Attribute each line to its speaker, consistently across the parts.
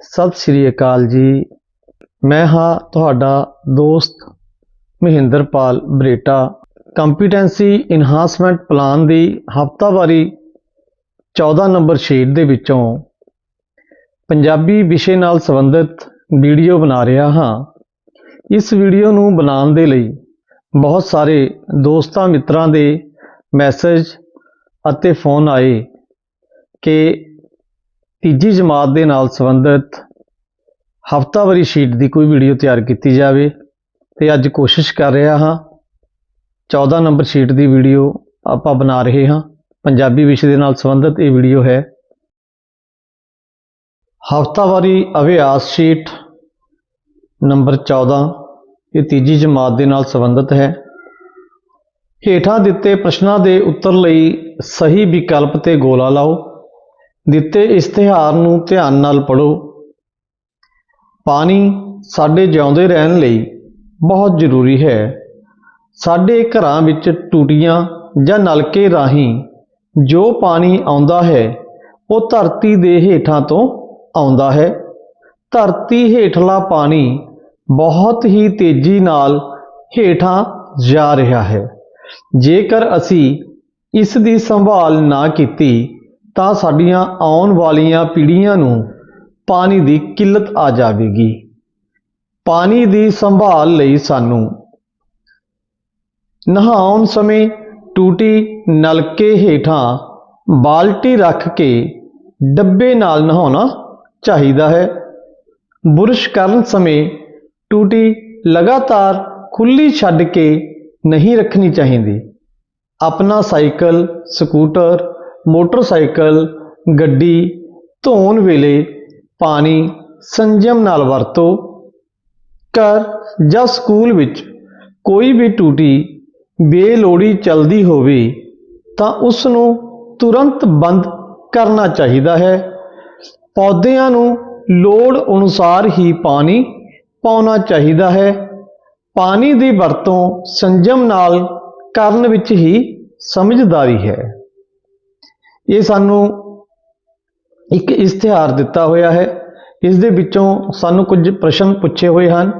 Speaker 1: ਸਤਿ ਸ਼੍ਰੀ ਅਕਾਲ ਜੀ। ਮੈਂ ਹਾਂ ਤੁਹਾਡਾ ਦੋਸਤ Mahinderpal Bareta. Competency enhancement plan ਦੀ ਹਫਤਾਵਾਰੀ 14 ਨੰਬਰ ਸ਼ੀਟ ਦੇ ਵਿੱਚੋਂ ਪੰਜਾਬੀ ਵਿਸ਼ੇ ਨਾਲ ਸੰਬੰਧਿਤ ਵੀਡੀਓ ਬਣਾ ਰਿਹਾ ਹਾਂ। ਇਸ ਵੀਡੀਓ ਨੂੰ ਬਣਾਉਣ ਦੇ ਲਈ ਬਹੁਤ ਸਾਰੇ ਦੋਸਤਾਂ ਮਿੱਤਰਾਂ ਦੇ ਮੈਸੇਜ ਅਤੇ ਫੋਨ ਆਏ ਕਿ ਤੀਜੀ ਜਮਾਤ ਦੇ ਨਾਲ ਸੰਬੰਧਿਤ ਹਫਤਾਵਾਰੀ ਸ਼ੀਟ ਦੀ ਕੋਈ ਵੀਡੀਓ ਤਿਆਰ ਕੀਤੀ ਜਾਵੇ ਤੇ ਅੱਜ ਕੋਸ਼ਿਸ਼ ਕਰ ਰਿਹਾ ਹਾਂ 14 ਨੰਬਰ ਸ਼ੀਟ ਦੀ ਵੀਡੀਓ ਆਪਾਂ ਬਣਾ ਰਹੇ ਹਾਂ। ਪੰਜਾਬੀ ਵਿਸ਼ੇ ਦੇ ਨਾਲ ਸੰਬੰਧਿਤ ਇਹ ਵੀਡੀਓ ਹੈ। ਹਫਤਾਵਾਰੀ ਅਭਿਆਸ ਸ਼ੀਟ ਨੰਬਰ 14 ਇਹ ਤੀਜੀ ਜਮਾਤ ਦੇ ਨਾਲ ਸੰਬੰਧਿਤ ਹੈ। ਹੇਠਾਂ ਦਿੱਤੇ ਪ੍ਰਸ਼ਨਾਂ ਦੇ ਉੱਤਰ ਲਈ ਸਹੀ ਵਿਕਲਪ ਤੇ ਗੋਲਾ ਲਾਓ। ਦਿੱਤੇ ਇਸ਼ਤਿਹਾਰ ਨੂੰ ਧਿਆਨ ਨਾਲ ਪੜੋ ਪਾਣੀ ਸਾਡੇ ਜਿਉਂਦੇ ਰਹਿਣ ਲਈ ਬਹੁਤ ਜ਼ਰੂਰੀ ਹੈ। ਸਾਡੇ ਘਰਾਂ ਵਿੱਚ ਟੂਟੀਆਂ ਜਾਂ ਨਲਕੇ ਰਾਹੀਂ ਜੋ ਪਾਣੀ ਆਉਂਦਾ ਹੈ, ਉਹ ਧਰਤੀ ਦੇ ਹੇਠਾਂ ਤੋਂ ਆਉਂਦਾ ਹੈ। ਧਰਤੀ ਹੇਠਲਾ ਪਾਣੀ ਬਹੁਤ ਹੀ ਤੇਜ਼ੀ ਨਾਲ ਹੇਠਾਂ ਜਾ ਰਿਹਾ ਹੈ। ਜੇਕਰ ਅਸੀਂ ਇਸ ਦੀ ਸੰਭਾਲ ਨਾ ਕੀਤੀ, ਤਾਂ ਸਾਡੀਆਂ ਆਉਣ ਵਾਲੀਆਂ ਪੀੜ੍ਹੀਆਂ ਨੂੰ ਪਾਣੀ ਦੀ ਕਿੱਲਤ ਆ ਜਾਵੇਗੀ। ਪਾਣੀ ਦੀ ਸੰਭਾਲ ਲਈ ਸਾਨੂੰ ਨਹਾਉਣ ਸਮੇਂ ਟੂਟੀ ਨਲਕੇ ਹੇਠਾਂ ਬਾਲਟੀ ਰੱਖ ਕੇ ਡੱਬੇ ਨਾਲ ਨਹਾਉਣਾ ਚਾਹੀਦਾ ਹੈ। ਬੁਰਸ਼ ਕਰਨ ਸਮੇਂ ਟੂਟੀ ਲਗਾਤਾਰ ਖੁੱਲੀ ਛੱਡ ਕੇ ਨਹੀਂ ਰੱਖਣੀ ਚਾਹੀਦੀ। ਆਪਣਾ ਸਾਈਕਲ, ਸਕੂਟਰ, ਮੋਟਰਸਾਈਕਲ, ਗੱਡੀ, ਧੋਣ ਵੇਲੇ ਪਾਣੀ ਸੰਜਮ ਨਾਲ ਵਰਤੋ। ਘਰ ਜਾਂ ਸਕੂਲ ਵਿੱਚ ਕੋਈ ਵੀ ਟੂਟੀ ਬੇਲੋੜੀ ਚਲਦੀ ਹੋਵੇ ਤਾਂ ਉਸ ਨੂੰ ਤੁਰੰਤ ਬੰਦ ਕਰਨਾ ਚਾਹੀਦਾ ਹੈ। ਪੌਦਿਆਂ ਨੂੰ ਲੋੜ ਅਨੁਸਾਰ ਹੀ ਪਾਣੀ ਪਾਉਣਾ ਚਾਹੀਦਾ ਹੈ। ਪਾਣੀ ਦੀ ਵਰਤੋਂ ਸੰਜਮ ਨਾਲ ਕਰਨ ਵਿੱਚ ਹੀ ਸਮਝਦਾਰੀ ਹੈ। ਇਹ ਸਾਨੂੰ ਇੱਕ ਇਸ਼ਤਿਹਾਰ ਦਿੱਤਾ ਹੋਇਆ ਹੈ। ਇਸ ਦੇ ਵਿੱਚੋਂ ਸਾਨੂੰ ਕੁਝ ਪ੍ਰਸ਼ਨ ਪੁੱਛੇ ਹੋਏ ਹਨ।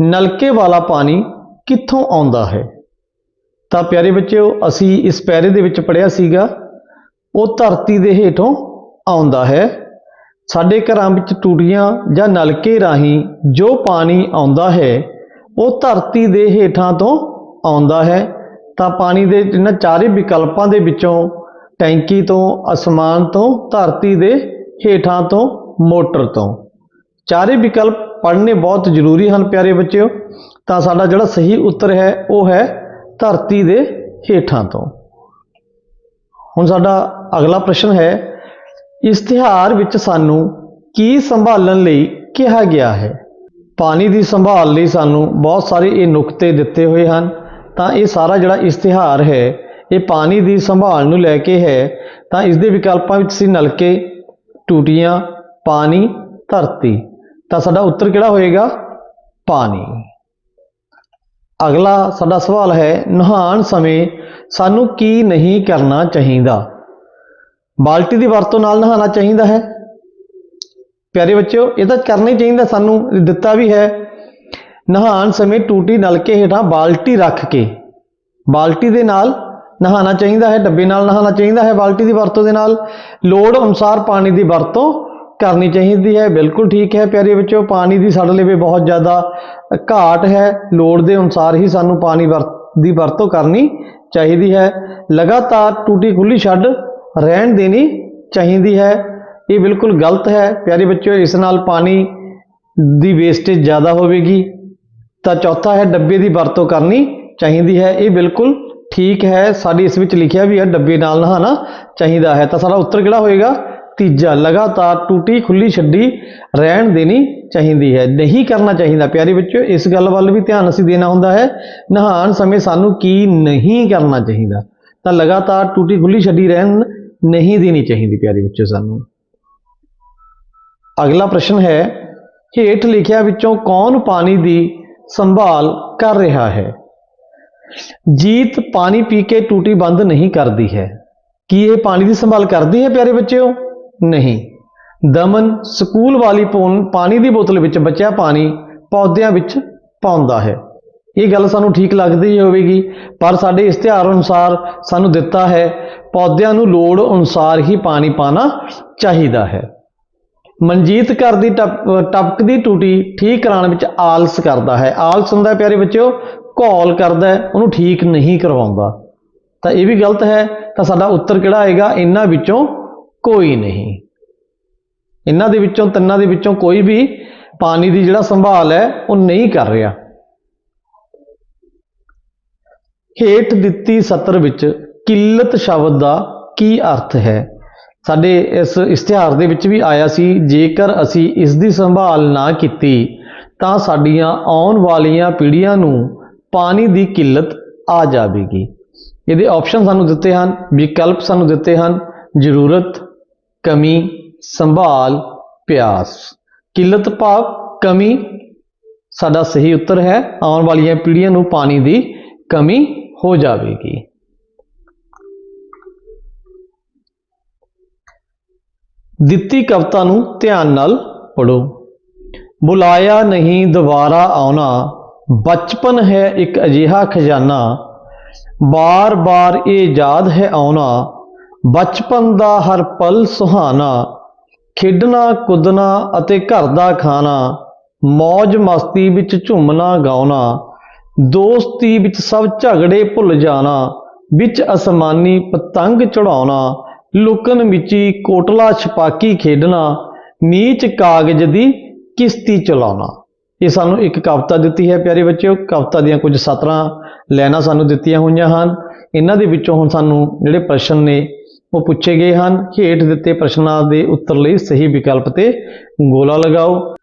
Speaker 1: ਨਲਕੇ ਵਾਲਾ ਪਾਣੀ ਕਿੱਥੋਂ ਆਉਂਦਾ ਹੈ? ਤਾਂ ਪਿਆਰੇ ਬੱਚਿਓ, ਅਸੀਂ ਇਸ ਪੈਰੇ ਦੇ ਵਿੱਚ ਪੜਿਆ ਸੀਗਾ, ਉਹ ਧਰਤੀ ਦੇ ਹੇਠੋਂ ਆਉਂਦਾ ਹੈ। ਸਾਡੇ ਘਰਾਂ ਵਿੱਚ ਟੂਟੀਆਂ ਜਾਂ ਨਲਕੇ ਰਾਹੀਂ ਜੋ ਪਾਣੀ ਆਉਂਦਾ ਹੈ ਉਹ ਧਰਤੀ ਦੇ ਹੇਠਾਂ ਤੋਂ ਆਉਂਦਾ ਹੈ। ਤਾਂ ਪਾਣੀ ਦੇ ਇਹਨਾਂ ਚਾਰੇ ਵਿਕਲਪਾਂ ਦੇ ਵਿੱਚੋਂ ਟੈਂਕੀ ਤੋਂ, ਅਸਮਾਨ ਤੋਂ, ਧਰਤੀ ਦੇ ਹੇਠਾਂ ਤੋਂ, ਮੋਟਰ ਤੋਂ। ਚਾਰੇ ਵਿਕਲਪ ਪੜ੍ਹਨੇ ਬਹੁਤ ਜ਼ਰੂਰੀ ਹਨ ਪਿਆਰੇ ਬੱਚਿਓ। ਤਾਂ ਸਾਡਾ ਜਿਹੜਾ ਸਹੀ ਉੱਤਰ ਹੈ, ਉਹ ਹੈ ਧਰਤੀ ਦੇ ਹੇਠਾਂ ਤੋਂ। ਹੁਣ ਸਾਡਾ ਅਗਲਾ ਪ੍ਰਸ਼ਨ ਹੈ, ਇਸ਼ਤਿਹਾਰ ਵਿੱਚ ਸਾਨੂੰ ਕੀ ਸੰਭਾਲਣ ਲਈ ਕਿਹਾ ਗਿਆ ਹੈ? ਪਾਣੀ ਦੀ ਸੰਭਾਲ ਲਈ ਸਾਨੂੰ ਬਹੁਤ ਸਾਰੇ ਇਹ ਨੁਕਤੇ ਦਿੱਤੇ ਹੋਏ ਹਨ। ਤਾਂ ਇਹ ਸਾਰਾ ਜਿਹੜਾ ਇਸ਼ਤਿਹਾਰ ਹੈ, ਇਹ ਪਾਣੀ ਦੀ ਸੰਭਾਲ ਨੂੰ ਲੈ ਕੇ ਹੈ। ਤਾਂ ਇਸ ਦੇ ਵਿਕਲਪਾਂ ਵਿੱਚ ਸੀ ਨਲਕੇ, ਟੂਟੀਆਂ, ਪਾਣੀ, ਧਰਤੀ। ਤਾਂ ਸਾਡਾ ਉੱਤਰ ਕਿਹੜਾ ਹੋਏਗਾ? ਪਾਣੀ। ਅਗਲਾ ਸਾਡਾ ਸਵਾਲ ਹੈ, ਨਹਾਉਣ ਸਮੇਂ ਸਾਨੂੰ ਕੀ ਨਹੀਂ ਕਰਨਾ ਚਾਹੀਦਾ? ਬਾਲਟੀ ਦੀ ਵਰਤੋਂ ਨਾਲ ਨਹਾਉਣਾ ਚਾਹੀਦਾ ਹੈ? ਪਿਆਰੇ ਬੱਚਿਓ, ਇਹ ਤਾਂ ਕਰਨਾ ਹੀ ਚਾਹੀਦਾ, ਸਾਨੂੰ ਦਿੱਤਾ ਵੀ ਹੈ। ਨਹਾਉਣ ਸਮੇਂ ਟੂਟੀ ਨਲਕੇ ਹੇਠਾਂ ਬਾਲਟੀ ਰੱਖ ਕੇ। ਬਾਲਟੀ ਦੇ ਨਾਲ ਨਹਾਉਣਾ ਚਾਹੀਦਾ ਹੈ, ਡੱਬੇ ਨਾਲ ਨਹਾਉਣਾ ਚਾਹੀਦਾ ਹੈ, ਬਾਲਟੀ ਦੀ ਵਰਤੋਂ ਦੇ ਨਾਲ। ਲੋੜ ਅਨੁਸਾਰ ਪਾਣੀ ਦੀ ਵਰਤੋਂ ਕਰਨੀ ਚਾਹੀਦੀ ਹੈ, ਬਿਲਕੁਲ ਠੀਕ ਹੈ ਪਿਆਰੇ ਬੱਚਿਓ, ਪਾਣੀ ਦੀ ਸਾਡੇ ਲਈ ਵੀ ਬਹੁਤ ਜ਼ਿਆਦਾ ਘਾਟ ਹੈ। ਲੋੜ ਦੇ ਅਨੁਸਾਰ ਹੀ ਸਾਨੂੰ ਪਾਣੀ ਵਰ, ਦੀ ਵਰਤੋਂ ਕਰਨੀ ਚਾਹੀਦੀ ਹੈ। ਲਗਾਤਾਰ ਟੂਟੀ ਖੁੱਲੀ ਛੱਡ ਰਹਿਣ ਦੇਣੀ ਚਾਹੀਦੀ ਹੈ। ਇਹ ਬਿਲਕੁਲ ਗਲਤ ਹੈ। ਪਿਆਰੇ ਬੱਚਿਓ, ਇਸ ਨਾਲ ਪਾਣੀ ਦੀ ਵੇਸਟੇਜ ਜ਼ਿਆਦਾ ਹੋਵੇਗੀ। ਤਾਂ ਚੌਥਾ ਹੈ, ਡੱਬੇ ਦੀ ਵਰਤੋਂ ਕਰਨੀ ਚਾਹੀਦੀ ਹੈ। ਇਹ ਬਿਲਕੁਲ ਠੀਕ ਹੈ। ਸਾਡੀ ਇਸ ਵਿੱਚ ਲਿਖਿਆ ਵੀ ਹੈ, ਡੱਬੇ ਨਾਲ ਨਹਾਉਣਾ ਚਾਹੀਦਾ ਹੈ। ਤਾਂ ਸਾਡਾ ਉੱਤਰ ਕਿਹੜਾ ਹੋਏਗਾ? ਤੀਜਾ, ਲਗਾਤਾਰ ਟੂਟੀ ਖੁੱਲੀ ਛੱਡੀ ਰਹਿਣ ਦੇਣੀ ਚਾਹੀਦੀ ਹੈ। ਨਹੀਂ ਕਰਨਾ ਚਾਹੀਦਾ। ਪਿਆਰੇ ਬੱਚਿਓ, ਇਸ ਗੱਲ ਵੱਲ ਵੀ ਧਿਆਨ ਅਸੀਂ ਦੇਣਾ ਹੁੰਦਾ ਹੈ। ਨਹਾਉਣ ਸਮੇਂ ਸਾਨੂੰ ਕੀ ਨਹੀਂ ਕਰਨਾ ਚਾਹੀਦਾ? ਤਾਂ ਲਗਾਤਾਰ ਟੂਟੀ ਖੁੱਲੀ ਛੱਡੀ ਰਹਿਣ ਨਹੀਂ ਦੇਣੀ ਚਾਹੀਦੀ। ਪਿਆਰੇ ਬੱਚਿਓ, ਸਾਨੂੰ ਅਗਲਾ ਪ੍ਰਸ਼ਨ ਹੈ, ਹੇਠ ਲਿਖਿਆ ਵਿੱਚੋਂ ਕੌਣ ਪਾਣੀ ਦੀ ਸੰਭਾਲ ਕਰ ਰਿਹਾ ਹੈ? ਜੀਤ ਪਾਣੀ ਪੀ ਕੇ ਟੂਟੀ ਬੰਦ ਨਹੀਂ ਕਰਦੀ ਹੈ। ਕੀ ਇਹ ਪਾਣੀ ਦੀ ਸੰਭਾਲ ਕਰਦੀ ਹੈ ਪਿਆਰੇ ਬੱਚਿਓ? ਨਹੀਂ। ਦਮਨ ਸਕੂਲ ਵਾਲੀ ਪੌਣ- ਪਾਣੀ ਦੀ ਬੋਤਲ ਵਿੱਚ ਬਚਿਆ ਪਾਣੀ ਪੌਦਿਆਂ ਵਿੱਚ ਪਾਉਂਦਾ ਹੈ। ਇਹ ਗੱਲ ਸਾਨੂੰ ਠੀਕ ਲੱਗਦੀ ਹੋਵੇਗੀ, ਪਰ ਸਾਡੇ ਇਸ਼ਤਿਹਾਰ ਅਨੁਸਾਰ ਸਾਨੂੰ ਦਿੱਤਾ ਹੈ, ਪੌਦਿਆਂ ਨੂੰ ਲੋੜ ਅਨੁਸਾਰ ਹੀ ਪਾਣੀ ਪਾਣਾ ਚਾਹੀਦਾ ਹੈ। ਮਨਜੀਤ ਘਰ ਦੀ ਟਪ- ਟਪਕਦੀ ਟੂਟੀ ਠੀਕ ਕਰਾਉਣ ਵਿੱਚ ਆਲਸ ਕਰਦਾ ਹੈ। ਆਲਸ ਹੁੰਦਾ ਹੈ, ਪਿਆਰੇ ਬੱਚਿਓ, ਘੋਲ ਕਰਦਾ ਉਹਨੂੰ ਠੀਕ ਨਹੀਂ ਕਰਵਾਉਂਦਾ। ਤਾਂ ਇਹ ਵੀ ਗਲਤ ਹੈ, ਤਾਂ ਸਾਡਾ ਉੱਤਰ ਕਿਹੜਾ ਆਏਗਾ? ਇਹਨਾਂ ਵਿੱਚੋਂ ਕੋਈ ਨਹੀਂ। ਇਹਨਾਂ ਦੇ ਵਿੱਚੋਂ, ਤਿੰਨਾਂ ਦੇ ਵਿੱਚੋਂ ਕੋਈ ਵੀ ਪਾਣੀ ਦੀ ਜਿਹੜਾ ਸੰਭਾਲ ਹੈ, ਉਹ ਨਹੀਂ ਕਰ ਰਿਹਾ। ਹੇਠ ਦਿੱਤੀ ਸਤਰ ਵਿੱਚ ਕਿੱਲਤ ਸ਼ਬਦ ਦਾ ਕੀ ਅਰਥ ਹੈ? ਸਾਡੇ ਇਸ ਇਸ਼ਤਿਹਾਰ ਦੇ ਵਿੱਚ ਵੀ ਆਇਆ ਸੀ, ਜੇਕਰ ਅਸੀਂ ਇਸ ਦੀ ਸੰਭਾਲ ਨਾ ਕੀਤੀ, ਤਾਂ ਸਾਡੀਆਂ ਆਉਣ ਵਾਲੀਆਂ ਪੀੜ੍ਹੀਆਂ ਨੂੰ ਪਾਣੀ ਦੀ ਕਿੱਲਤ ਆ ਜਾਵੇਗੀ। ਇਹਦੇ ਆਪਸ਼ਨ ਸਾਨੂੰ ਦਿੱਤੇ ਹਨ, ਵਿਕਲਪ ਸਾਨੂੰ ਦਿੱਤੇ ਹਨ, ਜ਼ਰੂਰਤ, ਕਮੀ, ਸੰਭਾਲ, ਪਿਆਸ। ਕਿੱਲਤ ਭਾਵ ਕਮੀ, ਸਾਡਾ ਸਹੀ ਉੱਤਰ ਹੈ, ਆਉਣ ਵਾਲੀਆਂ ਪੀੜ੍ਹੀਆਂ ਨੂੰ ਪਾਣੀ ਦੀ ਕਮੀ ਹੋ ਜਾਵੇਗੀ। ਦਿੱਤੀ ਕਵਿਤਾ ਨੂੰ ਧਿਆਨ ਨਾਲ ਪੜੋ ਬੁਲਾਇਆ ਨਹੀਂ ਦੁਬਾਰਾ ਆਉਣਾ, ਬਚਪਨ ਹੈ ਇੱਕ ਅਜਿਹਾ ਖਜ਼ਾਨਾ। ਬਾਰ-ਬਾਰ ਇਹ ਯਾਦ ਹੈ ਆਉਣਾ, ਬਚਪਨ ਦਾ ਹਰ ਪਲ ਸੁਹਾਣਾ। ਖੇਡਣਾ, ਕੁੱਦਣਾ ਅਤੇ ਘਰ ਦਾ ਖਾਣਾ ਮौज ਮਸਤੀ ਵਿੱਚ ਝੁੰਮਣਾ, ਗਾਉਣਾ। ਦੋਸਤੀ ਵਿੱਚ ਸਭ ਝਗੜੇ ਭੁੱਲ ਜਾਣਾ, ਵਿੱਚ ਅਸਮਾਨੀ ਪਤੰਗ ਚੜਾਉਣਾ ਲੁਕਣ ਮਿਚੀ ਕੋਟਲਾ ਛਪਾਕੀ ਖੇਡਣਾ, ਨੀਚ ਕਾਗਜ਼ ਦੀ ਕਿਸ਼ਤੀ ਚਲਾਉਣਾ। ਇਹ ਸਾਨੂੰ ਇੱਕ ਕਵਿਤਾ ਦਿੱਤੀ ਹੈ ਪਿਆਰੇ ਬੱਚਿਓ। ਕਵਿਤਾ ਦੀਆਂ ਕੁਝ ਸਤਰਾਂ ਲਾਈਨਾਂ ਸਾਨੂੰ ਦਿੱਤੀਆਂ ਹੋਈਆਂ ਹਨ। ਇਹਨਾਂ ਦੇ ਵਿੱਚੋਂ ਹੁਣ ਸਾਨੂੰ ਜਿਹੜੇ ਪ੍ਰਸ਼ਨ ਨੇ, ਉਹ ਪੁੱਛੇ ਗਏ ਹਨ। ਹੇਠ ਦਿੱਤੇ ਪ੍ਰਸ਼ਨਾਂ ਦੇ ਉੱਤਰ ਲਈ ਸਹੀ ਵਿਕਲਪ ਤੇ ਗੋਲਾ ਲਗਾਓ।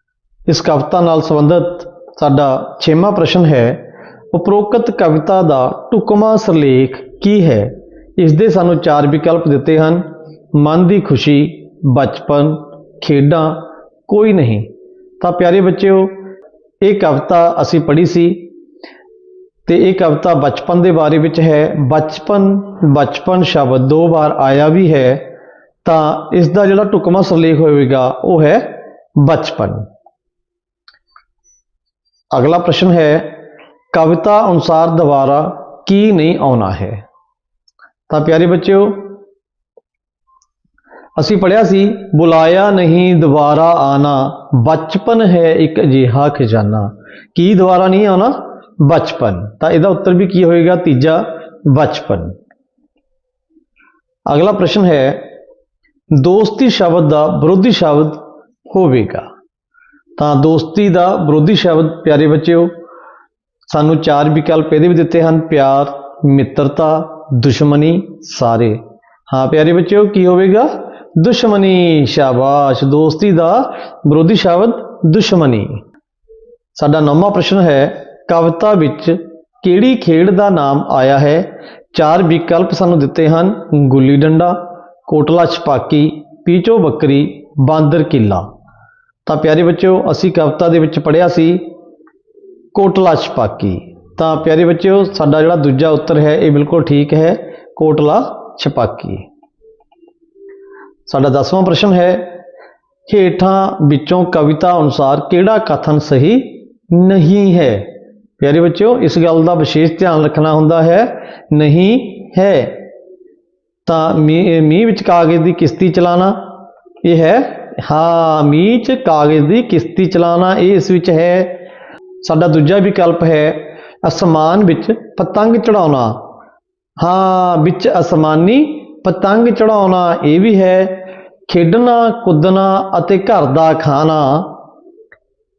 Speaker 1: ਇਸ ਕਵਿਤਾ ਨਾਲ ਸੰਬੰਧਿਤ ਸਾਡਾ 6ਵਾਂ ਪ੍ਰਸ਼ਨ ਹੈ, ਉਪਰੋਕਤ ਕਵਿਤਾ ਦਾ ਢੁਕਵਾਂ ਸਿਰਲੇਖ ਕੀ ਹੈ? ਇਸ ਦੇ ਸਾਨੂੰ ਚਾਰ ਵਿਕਲਪ ਦਿੱਤੇ ਹਨ। ਮਨ ਦੀ ਖੁਸ਼ੀ, ਬਚਪਨ, ਖੇਡਾਂ, ਕੋਈ ਨਹੀਂ। ਤਾਂ ਪਿਆਰੇ ਬੱਚਿਓ, ਇਹ ਕਵਿਤਾ ਅਸੀਂ ਪੜ੍ਹੀ ਸੀ ਤੇ ਇਹ ਕਵਿਤਾ ਬਚਪਨ ਦੇ ਬਾਰੇ ਵਿੱਚ ਹੈ। ਬਚਪਨ ਬਚਪਨ ਸ਼ਬਦ ਦੋ ਵਾਰ ਆਇਆ ਵੀ ਹੈ, ਤਾਂ ਇਸ ਦਾ ਜਿਹੜਾ ਢੁਕਵਾਂ ਸਿਰਲੇਖ ਹੋਵੇਗਾ, ਉਹ ਹੈ ਬਚਪਨ। ਅਗਲਾ ਪ੍ਰਸ਼ਨ ਹੈ, ਕਵਿਤਾ ਅਨੁਸਾਰ ਦੁਬਾਰਾ ਕੀ ਨਹੀਂ ਆਉਣਾ ਹੈ? ਤਾਂ ਪਿਆਰੇ ਬੱਚਿਓ, ਅਸੀਂ ਪੜਿਆ ਸੀ, ਬੁਲਾਇਆ ਨਹੀਂ ਦੁਬਾਰਾ ਆਣਾ, ਬਚਪਨ ਹੈ ਇੱਕ ਅਜਿਹਾ ਖਜ਼ਾਨਾ। ਕੀ ਦੁਬਾਰਾ ਨਹੀਂ ਆਉਣਾ? ਬਚਪਨ। ਤਾਂ ਇਹਦਾ ਉੱਤਰ ਵੀ ਕੀ ਹੋਏਗਾ? ਤੀਜਾ, ਬਚਪਨ। ਅਗਲਾ ਪ੍ਰਸ਼ਨ ਹੈ, ਦੋਸਤੀ ਸ਼ਬਦ ਦਾ ਵਿਰੋਧੀ ਸ਼ਬਦ ਹੋਵੇਗਾ? ਤਾਂ ਦੋਸਤੀ ਦਾ ਵਿਰੋਧੀ ਸ਼ਬਦ, ਪਿਆਰੇ ਬੱਚਿਓ, ਸਾਨੂੰ ਚਾਰ ਵਿਕਲਪ ਇਹਦੇ ਵੀ ਦਿੱਤੇ ਹਨ, ਪਿਆਰ, ਮਿੱਤਰਤਾ ਦੁਸ਼ਮਣੀ ਸਾਰੇ। ਹਾਂ ਪਿਆਰੇ ਬੱਚਿਓ, ਕੀ ਹੋਵੇਗਾ? ਦੁਸ਼ਮਣੀ ਸ਼ਾਬਾਸ਼। ਦੋਸਤੀ ਦਾ ਵਿਰੋਧੀ ਸ਼ਬਦ ਦੁਸ਼ਮਣੀ। ਸਾਡਾ ਨੌਵਾਂ ਪ੍ਰਸ਼ਨ ਹੈ, ਕਵਿਤਾ ਵਿੱਚ ਕਿਹੜੀ ਖੇਡ ਦਾ ਨਾਮ ਆਇਆ ਹੈ? ਚਾਰ ਵਿਕਲਪ ਸਾਨੂੰ ਦਿੱਤੇ ਹਨ, ਗੁੱਲੀ ਡੰਡਾ, ਕੋਟਲਾ ਛਪਾਕੀ, ਪੀਚੋ ਬੱਕਰੀ, ਬਾਂਦਰ ਕਿੱਲਾ। ਤਾਂ ਪਿਆਰੇ ਬੱਚਿਓ, ਅਸੀਂ ਕਵਿਤਾ ਦੇ ਵਿੱਚ ਪੜ੍ਹਿਆ ਸੀ, ਕੋਟਲਾ ਛਪਾਕੀ। ਤਾਂ ਪਿਆਰੇ ਬੱਚਿਓ, ਸਾਡਾ ਜਿਹੜਾ ਦੂਜਾ ਉੱਤਰ ਹੈ, ਇਹ ਬਿਲਕੁਲ ਠੀਕ ਹੈ, ਕੋਟਲਾ ਛਪਾਕੀ। ਸਾਡਾ 10ਵਾਂ ਪ੍ਰਸ਼ਨ ਹੈ, ਹੇਠਾਂ ਵਿੱਚੋਂ ਕਵਿਤਾ ਅਨੁਸਾਰ ਕਿਹੜਾ ਕਥਨ ਸਹੀ ਨਹੀਂ ਹੈ? ਪਿਆਰੇ ਬੱਚਿਓ, ਇਸ ਗੱਲ ਦਾ ਵਿਸ਼ੇਸ਼ ਧਿਆਨ ਰੱਖਣਾ ਹੁੰਦਾ ਹੈ, ਨਹੀਂ ਹੈ। ਤਾਂ ਮੀਂਹ ਮੀਂਹ ਵਿੱਚ ਕਾਗਜ਼ ਦੀ ਕਿਸ਼ਤੀ ਚਲਾਣਾ, ਇਹ ਹੈ, ਹਾਂ, ਮੀਂਹ 'ਚ ਕਾਗਜ਼ ਦੀ ਕਿਸ਼ਤੀ ਚਲਾਣਾ, ਇਹ ਇਸ ਵਿੱਚ ਹੈ। ਸਾਡਾ ਦੂਜਾ ਵਿਕਲਪ ਹੈ ਅਸਮਾਨ ਵਿੱਚ ਪਤੰਗ ਚੜਾਉਣਾ ਹਾਂ, ਵਿੱਚ ਅਸਮਾਨੀ ਪਤੰਗ ਚੜਾਉਣਾ ਇਹ ਵੀ ਹੈ। ਖੇਡਣਾ, ਕੁੱਦਣਾ ਅਤੇ ਘਰ ਦਾ ਖਾਣਾ।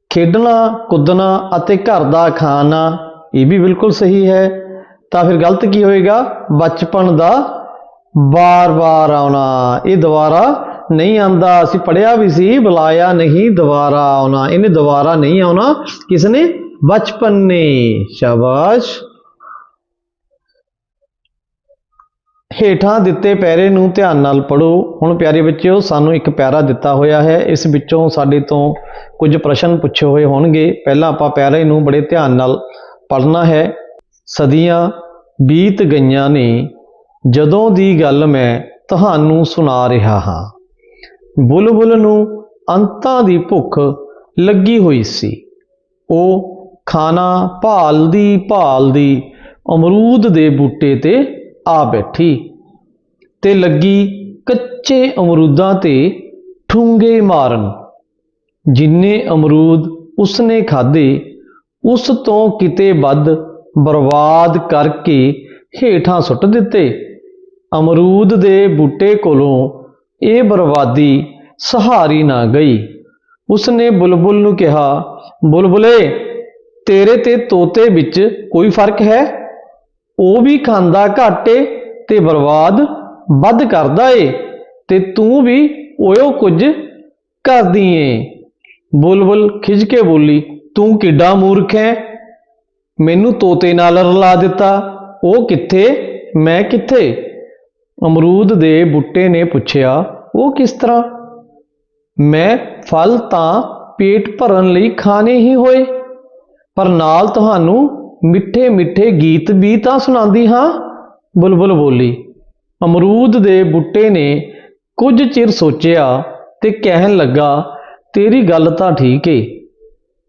Speaker 1: ਖੇਡਣਾ, ਕੁੱਦਣਾ ਅਤੇ ਘਰ ਦਾ ਖਾਣਾ, ਇਹ ਵੀ ਬਿਲਕੁਲ ਸਹੀ ਹੈ। ਤਾਂ ਫਿਰ ਗਲਤ ਕੀ ਹੋਏਗਾ? ਬਚਪਨ ਦਾ ਬਾਰ-ਬਾਰ ਆਉਣਾ। ਇਹ ਦੁਬਾਰਾ ਨਹੀਂ ਆਂਦਾ ਅਸੀਂ ਪੜਿਆ ਵੀ ਸੀ, ਬੁਲਾਇਆ ਨਹੀਂ, ਦੁਬਾਰਾ ਆਉਣਾ। ਇਹਨੇ ਦੁਬਾਰਾ ਨਹੀਂ ਆਉਣਾ। ਕਿਸਨੇ? ਬਚਪਨ ਨੇ ਸ਼ਾਬਾਸ਼। ਹੇਠਾਂ ਦਿੱਤੇ ਪੈਰੇ ਨੂੰ ਧਿਆਨ ਨਾਲ ਪੜੋ ਹੁਣ ਪਿਆਰੇ ਬੱਚਿਓ, ਸਾਨੂੰ ਇੱਕ ਪੈਰਾ ਦਿੱਤਾ ਹੋਇਆ ਹੈ। ਇਸ ਵਿੱਚੋਂ ਸਾਡੇ ਤੋਂ ਕੁਝ ਪ੍ਰਸ਼ਨ ਪੁੱਛੇ ਹੋਏ ਹੋਣਗੇ। ਪਹਿਲਾਂ ਆਪਾਂ ਪੈਰੇ ਨੂੰ ਬੜੇ ਧਿਆਨ ਨਾਲ ਪੜ੍ਹਨਾ ਹੈ। ਸਦੀਆਂ ਬੀਤ ਗਈਆਂ ਨੇ। ਜਦੋਂ ਦੀ ਗੱਲ ਮੈਂ ਤੁਹਾਨੂੰ ਸੁਣਾ ਰਿਹਾ ਹਾਂ, ਬੁਲਬੁਲ ਨੂੰ ਅੰਤਾਂ ਦੀ ਭੁੱਖ ਲੱਗੀ ਹੋਈ ਸੀ। ਉਹ ਖਾਣਾ ਭਾਲਦੀ ਭਾਲਦੀ ਅਮਰੂਦ ਦੇ ਬੂਟੇ ਤੇ ਆ ਬੈਠੀ ਤੇ ਲੱਗੀ ਕੱਚੇ ਅਮਰੂਦਾਂ ਤੇ ਠੁੰਗੇ ਮਾਰਨ। ਜਿੰਨੇ ਅਮਰੂਦ ਉਸਨੇ ਖਾਦੇ ਉਸ ਤੋਂ ਕਿਤੇ ਵੱਧ ਬਰਬਾਦ ਕਰਕੇ ਹੇਠਾਂ ਸੁੱਟ ਦਿੱਤੇ। ਅਮਰੂਦ ਦੇ ਬੂਟੇ ਕੋਲੋਂ ਇਹ ਬਰਬਾਦੀ ਸਹਾਰੀ ਨਾ ਗਈ। ਉਸਨੇ ਬੁਲਬੁਲ ਨੂੰ ਕਿਹਾ, ਬੁਲਬੁਲੇ ਤੇਰੇ ਤੇ ਤੋਤੇ ਵਿੱਚ ਕੋਈ ਫ਼ਰਕ ਹੈ? ਉਹ ਵੀ ਖਾਂਦਾ ਘਾਟੇ ਤੇ ਬਰਬਾਦ ਵੱਧ ਕਰਦਾ ਏ ਤੇ ਤੂੰ ਵੀ ਉਹੋ ਕੁਝ ਕਰਦੀ ਏ। ਬੁਲਬੁਲ ਖਿੱਚ ਕੇ ਬੋਲੀ, ਤੂੰ ਕਿੱਡਾ ਮੂਰਖ ਹੈ? ਮੈਨੂੰ ਤੋਤੇ ਨਾਲ ਰਲਾ ਦਿੱਤਾ। ਉਹ ਕਿੱਥੇ? ਮੈਂ ਕਿੱਥੇ? ਅਮਰੂਦ ਦੇ ਬੁੱਟੇ ਨੇ ਪੁੱਛਿਆ, ਉਹ ਕਿਸ ਤਰ੍ਹਾਂ? ਮੈਂ ਫਲ ਤਾਂ ਪੇਟ ਭਰਨ ਲਈ ਖਾਣੇ ਹੀ ਹੋਏ। ਪਰ ਨਾਲ ਤੁਹਾਨੂੰ ਮਿੱਠੇ ਮਿੱਠੇ ਗੀਤ ਵੀ ਤਾਂ ਸੁਣਾਉਂਦੀ ਹਾਂ। ਬੁਲਬੁਲ ਬੋਲੀ, ਅਮਰੂਦ ਦੇ ਬੁੱਟੇ ਨੇ ਕੁਝ ਚਿਰ ਸੋਚਿਆ ਤੇ ਕਹਿਣ ਲੱਗਾ, ਤੇਰੀ ਗੱਲ ਤਾਂ ਠੀਕ ਏ,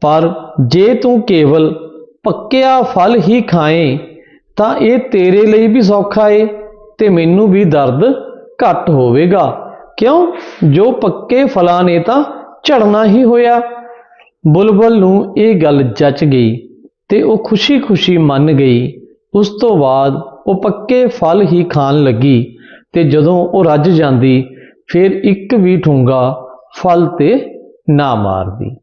Speaker 1: ਪਰ ਜੇ ਤੂੰ ਕੇਵਲ ਪੱਕਿਆ ਫਲ ਹੀ ਖਾਏ, ਤਾਂ ਇਹ ਤੇਰੇ ਲਈ ਵੀ ਸੌਖਾ ਏ ਤੇ ਮੈਨੂੰ ਵੀ ਦਰਦ ਘੱਟ ਹੋਵੇਗਾ। ਕਿਉਂ? ਜੋ ਪੱਕੇ ਫਲਾਂ ਨੇ ਤਾਂ ਝੜਨਾ ਹੀ ਹੋਇਆ। ਬੁਲਬੁਲ ਨੂੰ ਇਹ ਗੱਲ ਜੱਚ ਗਈ ਤੇ ਉਹ ਖੁਸ਼ੀ-ਖੁਸ਼ੀ ਮੰਨ ਗਈ। ਉਸ ਤੋਂ ਬਾਅਦ ਉਹ ਪੱਕੇ ਫਲ ਹੀ ਖਾਣ ਲੱਗੀ ਤੇ ਜਦੋਂ ਉਹ ਰੱਜ ਜਾਂਦੀ, ਫਿਰ ਇੱਕ ਵੀ ਠੂੰਗਾ ਫਲ ਤੇ ਨਾ ਮਾਰਦੀ।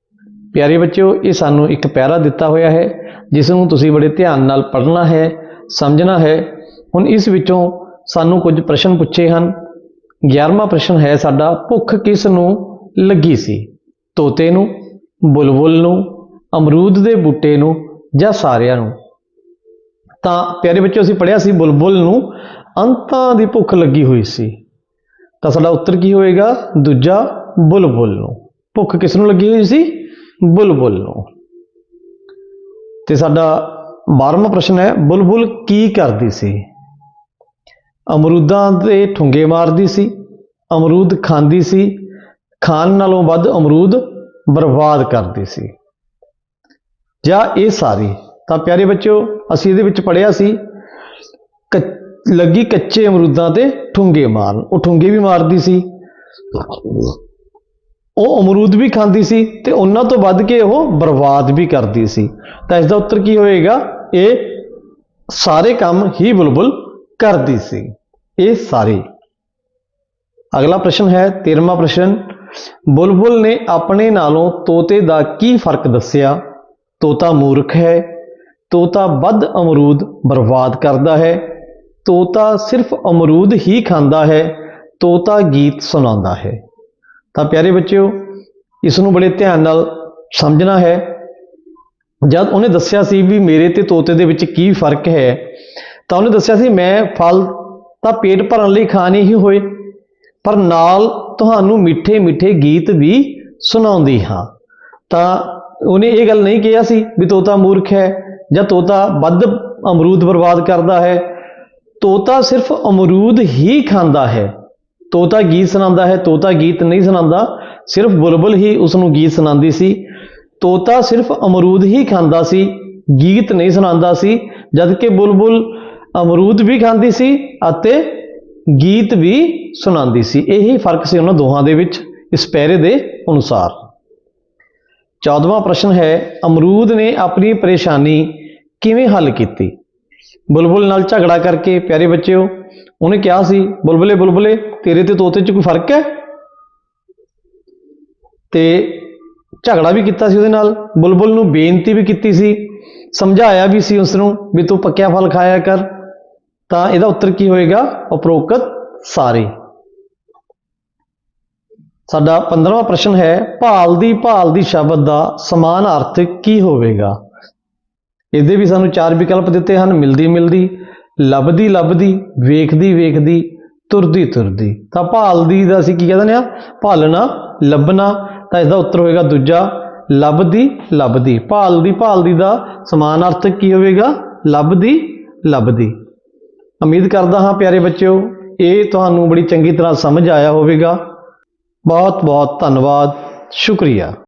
Speaker 1: ਪਿਆਰੇ ਬੱਚਿਓ, ਇਹ ਸਾਨੂੰ ਇੱਕ ਪੈਰਾ ਦਿੱਤਾ ਹੋਇਆ ਹੈ, ਜਿਸ ਨੂੰ ਤੁਸੀਂ ਬੜੇ ਧਿਆਨ ਨਾਲ ਪੜ੍ਹਨਾ ਹੈ, ਸਮਝਣਾ ਹੈ। ਹੁਣ ਇਸ ਵਿੱਚੋਂ ਸਾਨੂੰ ਕੁਝ ਪ੍ਰਸ਼ਨ ਪੁੱਛੇ ਹਨ। 11ਵਾਂ ਪ੍ਰਸ਼ਨ ਹੈ, ਸਾਡਾ ਭੁੱਖ ਕਿਸ ਨੂੰ ਲੱਗੀ ਸੀ? ਤੋਤੇ ਨੂੰ ਬੁਲਬੁਲ ਨੂੰ, ਅਮਰੂਦ ਦੇ ਬੂਟੇ ਨੂੰ ਜਾਂ ਸਾਰਿਆਂ ਨੂੰ। ਤਾਂ ਪਿਆਰੇ ਬੱਚਿਓ, ਅਸੀਂ ਪੜ੍ਹਿਆ ਸੀ ਬੁਲਬੁਲ ਨੂੰ ਅੰਤਾਂ ਦੀ ਭੁੱਖ ਲੱਗੀ ਹੋਈ ਸੀ। ਤਾਂ ਸਾਡਾ ਉੱਤਰ ਕੀ ਹੋਏਗਾ? ਦੂਜਾ, ਬੁਲਬੁਲ ਨੂੰ। ਭੁੱਖ ਕਿਸ ਨੂੰ ਲੱਗੀ ਹੋਈ ਸੀ? ਬੁਲਬੁਲ ਨੂੰ। ਤੇ ਸਾਡਾ 12ਵਾਂ ਪ੍ਰਸ਼ਨ ਹੈ, ਬੁਲਬੁਲ ਕੀ ਕਰਦੀ ਸੀ? ਅਮਰੂਦਾਂ ਦੇ ਠੁੰਗੇ ਮਾਰਦੀ ਸੀ, ਅਮਰੂਦ ਖਾਂਦੀ ਸੀ। ਖਾਣ ਨਾਲੋਂ ਵੱਧ ਅਮਰੂਦ ਬਰਬਾਦ ਕਰਦੀ ਸੀ। ਜਾਂ ਇਹ ਸਾਰੀ। ਤਾਂ ਪਿਆਰੇ ਬੱਚਿਓ, ਅਸੀਂ ਇਹਦੇ ਵਿੱਚ ਪੜਿਆ ਸੀ, ਕ- ਲੱਗੀ ਕੱਚੇ ਅਮਰੂਦਾਂ ਤੇ ਠੁੰਗੇ ਮਾਰਨ। ਉਹ ਠੁੰਗੇ ਵੀ ਮਾਰਦੀ ਸੀ। ਉਹ ਅਮਰੂਦ ਵੀ ਖਾਂਦੀ ਸੀ ਤੇ ਉਹਨਾਂ ਤੋਂ ਵੱਧ ਕੇ ਉਹ ਬਰਬਾਦ ਵੀ ਕਰਦੀ ਸੀ। ਤਾਂ ਇਸ ਦਾ ਉੱਤਰ ਕੀ ਹੋਏਗਾ? ਇਹ ਸਾਰੇ ਕੰਮ ਹੀ ਬੁਲਬੁਲ ਕਰਦੀ ਸੀ। ਇਹ ਸਾਰੇ। ਅਗਲਾ ਪ੍ਰਸ਼ਨ ਹੈ 13ਵਾਂ ਪ੍ਰਸ਼ਨ। ਬੁਲਬੁਲ ਨੇ ਆਪਣੇ ਨਾਲੋਂ ਤੋਤੇ ਦਾ ਕੀ ਫ਼ਰਕ ਦੱਸਿਆ? ਤੋਤਾ ਮੂਰਖ ਹੈ। ਤੋਤਾ ਵੱਧ ਅਮਰੂਦ ਬਰਬਾਦ ਕਰਦਾ ਹੈ। ਤੋਤਾ ਸਿਰਫ ਅਮਰੂਦ ਹੀ ਖਾਂਦਾ ਹੈ। ਤੋਤਾ ਗੀਤ ਸੁਣਾਉਂਦਾ ਹੈ। ਤਾਂ ਪਿਆਰੇ ਬੱਚਿਓ, ਇਸ ਨੂੰ ਬੜੇ ਧਿਆਨ ਨਾਲ ਸਮਝਣਾ ਹੈ। ਜਦ ਉਹਨੇ ਦੱਸਿਆ ਸੀ ਵੀ ਮੇਰੇ ਤੇ ਤੋਤੇ ਦੇ ਵਿੱਚ ਕੀ ਫ਼ਰਕ ਹੈ, ਤਾਂ ਉਹਨੇ ਦੱਸਿਆ ਸੀ ਮੈਂ ਫਲ ਤਾਂ ਪੇਟ ਭਰਨ ਲਈ ਖਾਣੇ ਹੀ ਹੋਏ, ਪਰ ਨਾਲ ਤੁਹਾਨੂੰ ਮਿੱਠੇ ਮਿੱਠੇ ਗੀਤ ਵੀ ਸੁਣਾਉਂਦੀ ਹਾਂ। ਤਾਂ ਉਹਨੇ ਇਹ ਗੱਲ ਨਹੀਂ ਕਿਹਾ ਸੀ ਵੀ ਤੋਤਾ ਮੂਰਖ ਹੈ ਜਾਂ ਤੋਤਾ ਵੱਧ ਅਮਰੂਦ ਬਰਬਾਦ ਕਰਦਾ ਹੈ। ਤੋਤਾ ਸਿਰਫ ਅਮਰੂਦ ਹੀ ਖਾਂਦਾ ਹੈ। ਤੋਤਾ ਗੀਤ ਸੁਣਾਉਂਦਾ ਹੈ, ਤੋਤਾ ਗੀਤ ਨਹੀਂ ਸੁਣਾਉਂਦਾ, ਸਿਰਫ ਬੁਲਬੁਲ ਹੀ ਉਸ ਨੂੰ ਗੀਤ ਸੁਣਾਉਂਦੀ ਸੀ। ਤੋਤਾ ਸਿਰਫ ਅਮਰੂਦ ਹੀ ਖਾਂਦਾ ਸੀ, ਗੀਤ ਨਹੀਂ ਸੁਣਾਉਂਦਾ ਸੀ ਜਦ ਕਿ ਬੁਲਬੁਲ ਅਮਰੂਦ ਵੀ ਖਾਂਦੀ ਸੀ ਅਤੇ ਗੀਤ ਵੀ ਸੁਣਾਉਂਦੀ ਸੀ। ਇਹੀ ਫ਼ਰਕ ਸੀ ਉਹਨਾਂ ਦੋਹਾਂ ਦੇ ਵਿੱਚ, ਇਸ ਪੈਰੇ ਦੇ ਅਨੁਸਾਰ। 14ਵਾਂ ਪ੍ਰਸ਼ਨ ਹੈ, ਅਮਰੂਦ ਨੇ ਆਪਣੀ ਪਰੇਸ਼ਾਨੀ ਕਿਵੇਂ ਹੱਲ ਕੀਤੀ? ਬੁਲਬੁਲ ਨਾਲ ਝਗੜਾ ਕਰਕੇ, ਪਿਆਰੇ ਬੱਚਿਓ, ਉਹਨੇ ਕਿਹਾ ਸੀ, ਬੁਲਬੁਲੇ ਬੁਲਬੁਲੇ, ਤੇਰੇ ਤੇ ਤੋਤੇ 'ਚ ਕੋਈ ਫ਼ਰਕ ਹੈ? ਤੇ ਝਗੜਾ ਵੀ ਕੀਤਾ ਸੀ ਉਹਦੇ ਨਾਲ, ਬੁਲਬੁਲ ਨੂੰ ਬੇਨਤੀ ਵੀ ਕੀਤੀ ਸੀ, ਸਮਝਾਇਆ ਵੀ ਸੀ ਉਸ ਨੂੰ ਵੀ ਤੂੰ ਪੱਕਿਆ ਫਲ ਖਾਇਆ ਕਰ। ਤਾਂ ਇਹਦਾ ਉੱਤਰ ਕੀ ਹੋਏਗਾ? ਉਪਰੋਕਤ ਸਾਰੇ। ਸਾਡਾ 15ਵਾਂ ਪ੍ਰਸ਼ਨ ਹੈ, ਭਾਲ ਦੀ ਭਾਲ ਦੀ ਸ਼ਬਦ ਦਾ ਸਮਾਨ ਅਰਥ ਕੀ ਹੋਵੇਗਾ? ਇਹਦੇ ਵੀ ਸਾਨੂੰ ਚਾਰ ਵਿਕਲਪ ਦਿੱਤੇ ਹਨ, ਮਿਲਦੀ ਮਿਲਦੀ, ਲੱਭਦੀ ਲੱਭਦੀ, ਵੇਖਦੀ ਵੇਖਦੀ, ਤੁਰਦੀ ਤੁਰਦੀ। ਤਾਂ ਭਾਲਦੀ ਦਾ ਅਸੀਂ ਕੀ ਕਹਿੰਦੇ ਆ ਭਾਲਣਾ, ਲੱਭਣਾ। ਤਾਂ ਇਸ ਦਾ ਉੱਤਰ ਹੋਏਗਾ ਦੂਜਾ, ਲੱਭਦੀ ਲੱਭਦੀ। ਭਾਲਦੀ ਭਾਲਦੀ ਦਾ ਸਮਾਨ ਅਰਥ ਕੀ ਹੋਵੇਗਾ? ਲੱਭਦੀ ਲੱਭਦੀ। ਉਮੀਦ ਕਰਦਾ ਹਾਂ ਪਿਆਰੇ ਬੱਚਿਓ, ਇਹ ਤੁਹਾਨੂੰ ਬੜੀ ਚੰਗੀ ਤਰ੍ਹਾਂ ਸਮਝ ਆਇਆ ਹੋਵੇਗਾ। ਬਹੁਤ ਬਹੁਤ ਧੰਨਵਾਦ, ਸ਼ੁਕਰੀਆ।